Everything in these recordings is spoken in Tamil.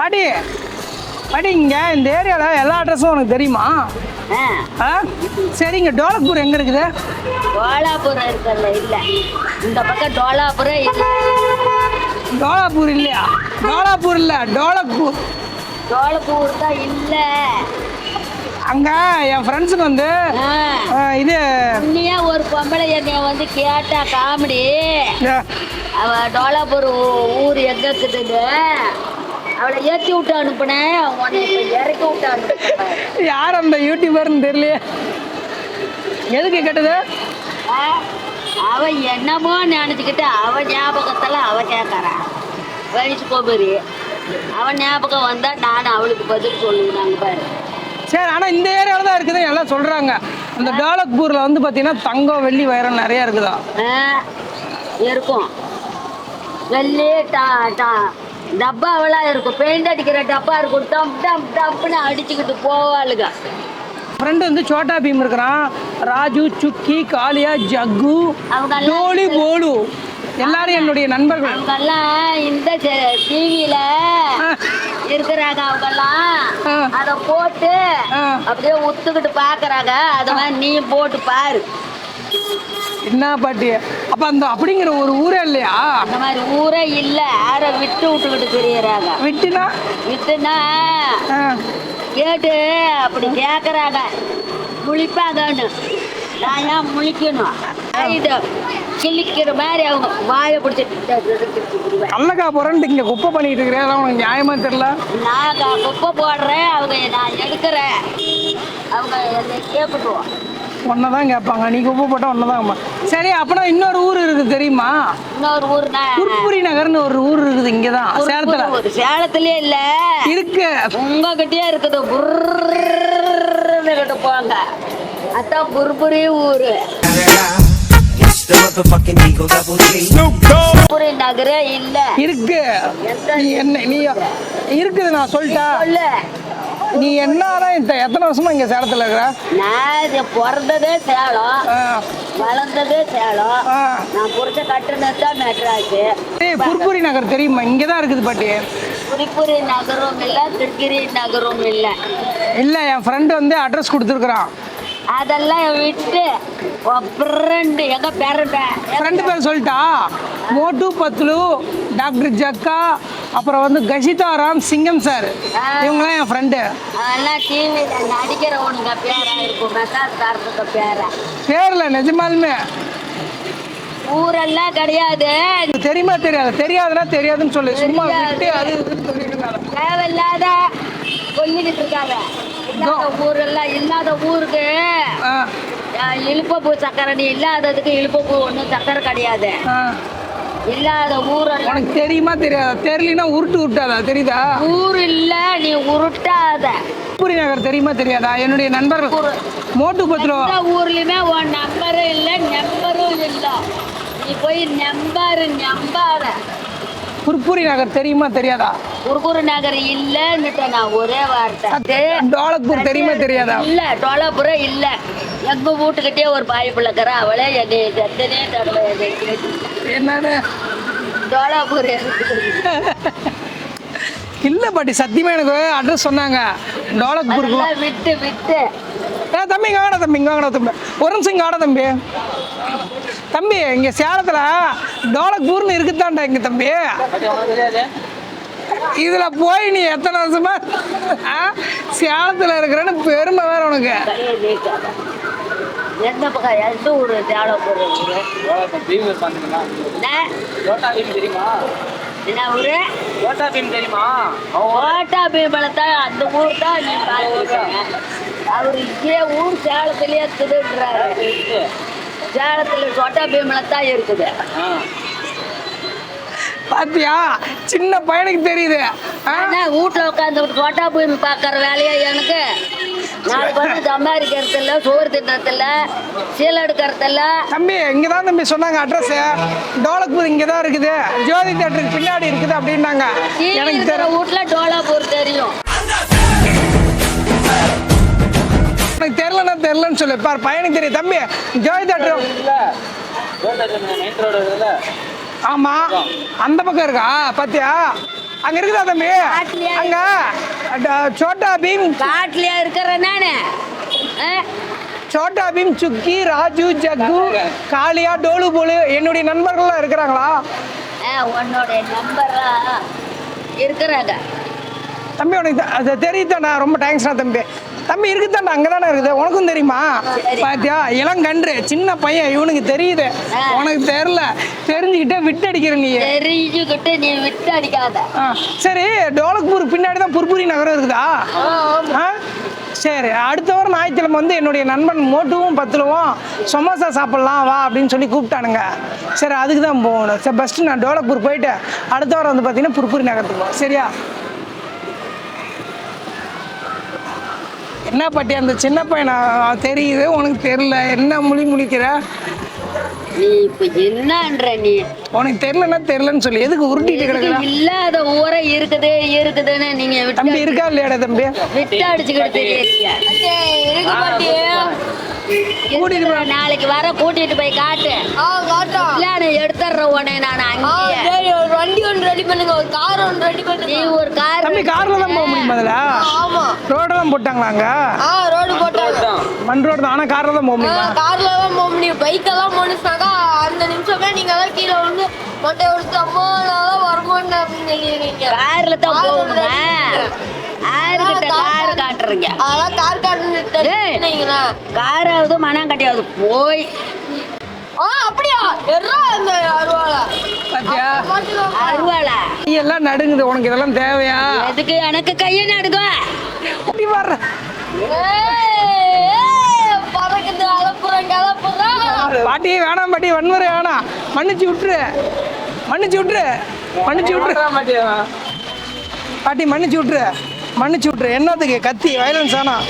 பாட்டி பாட்டி இங்கே இந்த ஏரியாவில் எல்லா அட்ரஸும் உனக்கு தெரியுமா? ஆ. சரிங்க. டோலக்பூர் எங்கே இருக்குது? டோலாபுரம் இருக்கல இல்ல. இந்த பக்கம் டோலாபுரம் இல்ல. டோலாப்பூர் இல்லையா? டோலாப்பூர் இல்லை டோலக்பூர் டோலப்பூர் தான் இல்ல. அங்கே என் ஃப்ரெண்ட்ஸுக்கு வந்து இது உன்னையே ஒரு பொம்பளை என்னைய வந்து கேட்டா காமெடி. அவ டோலாபுர் ஊர் எங்க இருக்குதுன்னு. அவளை ஏத்தி விட்டு அனுப்புனேன் இப்ப இறக்கி விட்டு அனுப்புனேன் யார் அந்த யூடியூபர்னு தெரியலையே. எதுக்கு கேட்டது? அவ என்னமோ நினைச்சுக்கிட்டு அவ ஞாபகத்துல அவ கேட்கறா வயசு கோபுரி. அவன் ஞாபகம் வந்தா நான் அவளுக்கு பதில் சொல்லுவேன் பாரு. சரி ஆனால் இந்த ஏரியாவில் தான் இருக்குது எல்லாம் சொல்கிறாங்க அந்த டோலக்பூரில் வந்து பார்த்தீங்கன்னா தங்கம் வெள்ளி வைரம் நிறையா இருக்குதா? இருக்கும். வெள்ளி டா டா. டப்பாவெல்லாம் இருக்கும். பெயிண்ட் அடிக்கிற டப்பா இருக்கும். டப் டப் டப்னு அடிச்சுக்கிட்டு போவாளுங்க ஃப்ரெண்டு வந்து சோட்டா பீம் இருக்கிறான். ராஜு சுக்கி காளியா ஜக்கு டோலி போலு எல்லாரும் என்னுடைய நண்பர்கள். அவங்கெல்லாம் இந்த டிவியில இருக்கிறாங்க அவங்கெல்லாம். அத போட்டு. அப்படியே உத்துக்கிட்டு பாக்குறாங்க. அத நீ போட்டு பாரு. என்ன பாட்டி? அப்போ அந்த அப்படிங்கிற ஒரு ஊரே இல்லையா? அந்த மாதிரி ஊரே இல்ல. யார விட்டு விட்டுக்கிட்டு திரியறாங்க? விட்டுனா? விட்டுனா கேட்டு அப்படி கேக்குறாங்க. முழிப்பாங்கன்னு. நான் ஏன் முழிக்கணும்? இது கிழிக்கிற மாதிரி அவங்க வாயை பிடிச்சிட்டு கள்ளக்கா போகிறேன்ட்டு இங்கே குப்பை பண்ணிட்டு இருக்கிறேன் உனக்கு நியாயமா தெரியல? நான் குப்பை போடுறேன். அவங்க நான் எடுக்கிறேன். அவங்க என்னை கேட்கட்டும். ஒன்றை தான் கேட்பாங்க. நீ குப்பை போட்டால் ஒன்றை தான். சரி அப்பனா இன்னொரு ஊர் இருக்குது தெரியுமா? இன்னொரு ஊர்னா? குர்புரி நகர்னு ஒரு ஊர் இருக்குது இங்கே தான் சேலத்தில். ஒரு சேலத்திலே இல்ல. இருக்கு. உங்ககிட்டயே இருக்குது. புர்ன்னு போங்க அதான் புர்புரி ஊரு. இருக்கு. என்ன நீ இருக்குது நான் சொல்லிட்டா? சொல்லு. நீ என்னதான் இந்த எத்தனை வருஷமா இங்க சேலத்துல இருக்கிற? நான் பிறந்ததே சேலம். வளர்ந்ததே சேலம். நான் புரிச்ச கட்டுனது தான் மெட்ராஸு ஏய் புர்புரி நகர் தெரியுமா? இங்கே தான் இருக்குது பாட்டி. புரிப்புரி நகரும் இல்ல திருக்கிரி நகரும் இல்ல. இல்லை என் ஃப்ரெண்டு வந்து அட்ரஸ் கொடுத்துருக்குறான். அதெல்லாம் விட்டு ஃப்ரெண்டு எங்க பேரண்ட ஃப்ரெண்டு பேர் சொல்லிட்டா? மோட்டு பத்லு டாக்டர் ஜக்கா அப்புறம் வந்து கஷிதாராம் சிங்கம் சார். இவங்களாம் என் ஃப்ரெண்டு பேரில் நிஜமாலுமே. ஊரெல்லாம் கிடையாது. தெரியுமா தெரியாது? தெரியாதுன்னா தெரியாதுன்னு சொல்லு. சும்மா. விட்டு அது. தேவையில்லாத சொல்லிக்கிட்டு இருக்காங்க. இல்லாத ஊரெல்லாம் இல்லாத ஊருக்கு. இழுப்பப்பூ சக்கரை இல்லாததுக்கு இழுப்பப்பூ ஒன்றும் சக்கரை கிடையாது. இல்லாத ஊரெல்லாம் உனக்கு தெரியுமா தெரியாதா தெரியலனா உருட்டு விட்டாதா தெரியுதா? ஊர் இல்ல நீ உருட்டாத. பூரி நகர் தெரியுமா தெரியாதா? என்னுடைய நண்பர்கள் மோட்டு எந்த ஊர்லயுமே உன் நம்பரும் இல்ல நம்பரும் இல்ல. நீ போய் நம்பரு நம்பாத புர்புரி நகர் தெரியுமா தெரியாதா? குறுகுறு நகர் இல்லன்னுட்ட நான் ஒரே வார்த்தை. டோலக்பூர் தெரியுமா தெரியாதா? இல்ல டோலாபுரம் இல்ல. எங்க வீட்டுக்கிட்டே ஒரு பாய் பிள்ளைக்கிற அவளே என்னை எத்தனையோ தடவை என்னன்னு டோலாபுரம் இல்லை பாட்டி சத்தியமா எனக்கு அட்ரஸ் சொன்னாங்க. டோலக்பூருக்கு விட்டு விட்டு. ஏ தம்பி இங்க வாடா தம்பி இங்க வாடா தம்பி. ஒரு நிமிஷம் இங்க வாடா தம்பி. தம்பி இங்க சேலத்துல டோலக்பூர்னு இருக்குதான்டா இங்க தம்பி. இதில் போய் நீ எத்தனை வருஷமா சேலத்தில் சேலத்துல இருக்கிறேன்னு பெருமை வேற உனக்கு. கையை எந்த பக்கம் எந்த ஊர் டோலாபுரம் ஊரு? என்ன? தெரியுமா என்ன ஊரு? யோட்டா பீம் தெரியுமா ஓட்டா பீமலத்தான் அந்த ஊர் தான் நீ பார்த்துருக்க அவர் இதே ஊர் சேலத்திலேயே இருக்குதுன்றாரு சேலத்துல சோட்டா பீமலத்தான் இருக்குது. பாத்தியா? சின்ன பையனுக்கு தெரியுது. வீட்டுல உட்காந்து சோட்டா பீம் பார்க்கற வேலையா எனக்கு? நாளைக்கு வந்து சம்பாதிக்கிறது இல்ல சோறு தின்றது இல்ல சீலை எடுக்கிறது இல்ல தம்பி இங்க தான் தம்பி சொன்னாங்க அட்ரஸ் டோலக்பூர் இங்க தான் இருக்குது. ஜோதி தேட்டருக்கு பின்னாடி இருக்குது அப்படின்னாங்க. எனக்கு வீட்டுல டோலாப்பூர் தெரியும். எனக்கு தெரியலன்னா தெரியலன்னு சொல்லு. பார் பையனுக்கு தெரியும். தம்பி ஜோதி தேட்டர் ஆமா. அந்த பக்கம் இருக்கா? பாத்தியா? அங்க இருக்குதா தம்பி? அங்க. சோட்டா பீம் காட்டுலயா இருக்கிற நானு? சோட்டா பீம் சுக்கி ராஜு ஜக்கு காளியா டோலு போலு என்னுடைய நண்பர்கள்லாம் இருக்கிறாங்களா? உன்னோட இருக்கிறாங்க. தம்பி உனக்கு அது தெரியுதாண்டா ரொம்ப தேங்க்ஸ்டா தம்பி. தம்பி இருக்குதாண்டா அங்கே தானே இருக்குது. உனக்கும் தெரியுமா. பாத்தியா? இளங்கன்று சின்ன பையன் இவனுக்கு தெரியுது. உனக்கு தெரியல. தெரிஞ்சுக்கிட்டே விட்டு அடிக்கிற நீ. தெரிஞ்சுக்கிட்டு நீ விட்டு அடிக்காத. சரி டோலக்பூர் பின்னாடி தான் புர்புரி நகரம் இருக்குதா? சரி அடுத்த வாரம் ஞாயிற்றுக்கிழமை வந்து என்னுடைய நண்பன் மோட்டுவும் பத்துலுவும் சமோசா சாப்பிட்லாம் வா அப்படின்னு சொல்லி கூப்பிட்டானுங்க. சரி அதுக்கு தான் போகணும். சரி ஃபஸ்ட்டு நான் டோலக்பூர் போயிட்டு அடுத்த வாரம் வந்து பார்த்தீங்கன்னா புர்புரி நகரத்துக்கு சரியா? என்ன பாட்டி அந்த சின்ன பையனா? தெரியுது உனக்கு தெரியல. என்ன முழி முழிக்கிற? நீ இப்ப என்னன்ற நீ? உனக்கு தெரியலன்னா தெரியலன்னு சொல்லி. எதுக்கு உருட்டிட்டு கிடக்குற? இல்லாத ஊரை இருக்குது இருக்குதுன்னு நீங்க விட்டு தம்பி இருக்கா இல்லையாடா தம்பி? விட்டு அடிச்சுக்கிட்டு தெரியலையா கூட்டிட்டு இருக்கிற நாளைக்கு வர கூட்டிட்டு போய் காட்டு. இல்ல நான் எடுத்துடுறேன் உடனே நான் அங்கேயே. பண்ணுங்க ஒரு கார் ஒன்று ரெடி நீ பண்ணுங்க ஒரு கார் தம்பி கார்ல தான் போக முடியும் முதல்ல ஆமா. ரோடெல்லாம் போட்டாங்களா அங்க? ஆ ரோடு போட்டாங்க. மண் ரோடு தான் ஆனா கார்ல தான் போக முடியுமா? கார்ல தான் போக முடியும். பைக்கெல்லாம் போனுச்சுனாக்கா அந்த நிமிஷமே நீங்க எல்லாம் கீழே வந்து மொட்டை அம்மா நான் வரமாட்டேன் அப்படின்னு சொல்லிடுவீங்க கார்ல தான் கார் போகணுமா? கார் காட்டுறீங்க. கார் காராவது மனம் கட்டியாவது போய். ஆ அப்படியா எல்லாம் நடுங்குது. உனக்கு இதெல்லாம் தேவையா? எதுக்கு எனக்கு கையை நடுக்கும் இப்படி வர்ற. பாட்டி வேணாம் பாட்டி. வன்முறை வேணாம். மன்னிச்சு விட்டுரு. மன்னிச்சு விட்டுரு. மன்னிச்சு விட்டுரு. பாட்டி மன்னிச்சு விட்டுரு. மன்னிச்சு விட்டுரு. என்னத்துக்கு? கத்தி வயலன்ஸ் வேணாம்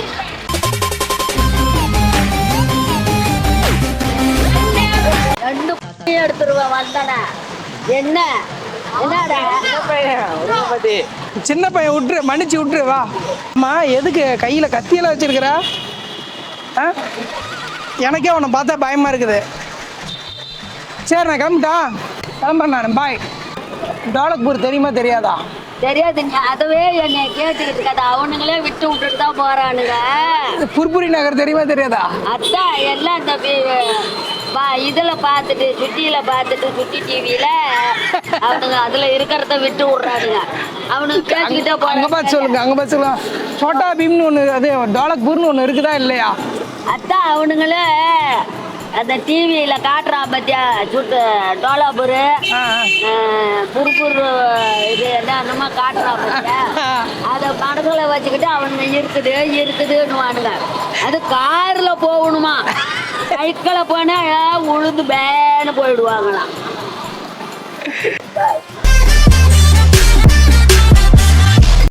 ரெண்டு குட்டி எடுத்துருவேன் வந்தனா. என்ன? என்னடா? சின்ன பையன் விட்டுரு மன்னிச்சு விட்டுரு வா. அம்மா எதுக்கு கையில் கத்தியெல்லாம் வச்சிருக்கிற? ஆ? எனக்கே உன்னை பார்த்தா பயமாக இருக்குது. சரி நான் கிளம்பிட்டான் கிளம்புறேன் நான் பாய் டாலக்பூர் தெரியுமா தெரியாதா? தெரியாது அதவே என்னை கேட்டுக்கிட்டு இருக்காது அவனுங்களே விட்டு விட்டுட்டு தான் போறானுங்க. புர்புரி நகர் தெரியுமா தெரியாதா? அதான் எல்லாம் பா இதுல பார்த்துட்டு சுட்டியில பார்த்துட்டு சுட்டி டிவியில அவனுங்க அதுல இருக்கிறத விட்டு விடுறானுங்க. அவனுங்க பேசிக்கிட்டே அங்க பார்த்து சொல்லுங்க அங்க பார்த்து சொல்லுங்க. சோட்டா பீம்னு ஒன்று அது டாலக்பூர்னு ஒன்று இருக்குதா இல்லையா? அதான் அவனுங்களே அந்த டிவியில காட்டுறான் பத்தியா சுட்டு டோலாபுரு. புறுபுரு இது என்னமா காட்டுறான் பத்தியா. அதை மனசுல வச்சுக்கிட்டு அவனுங்க இருக்குது இருக்குதுன்னுவானுங்க. அது கார்ல போகணுமா? சைக்கிள போனால் உழுந்து பேன்னு போயிடுவாங்களாம்.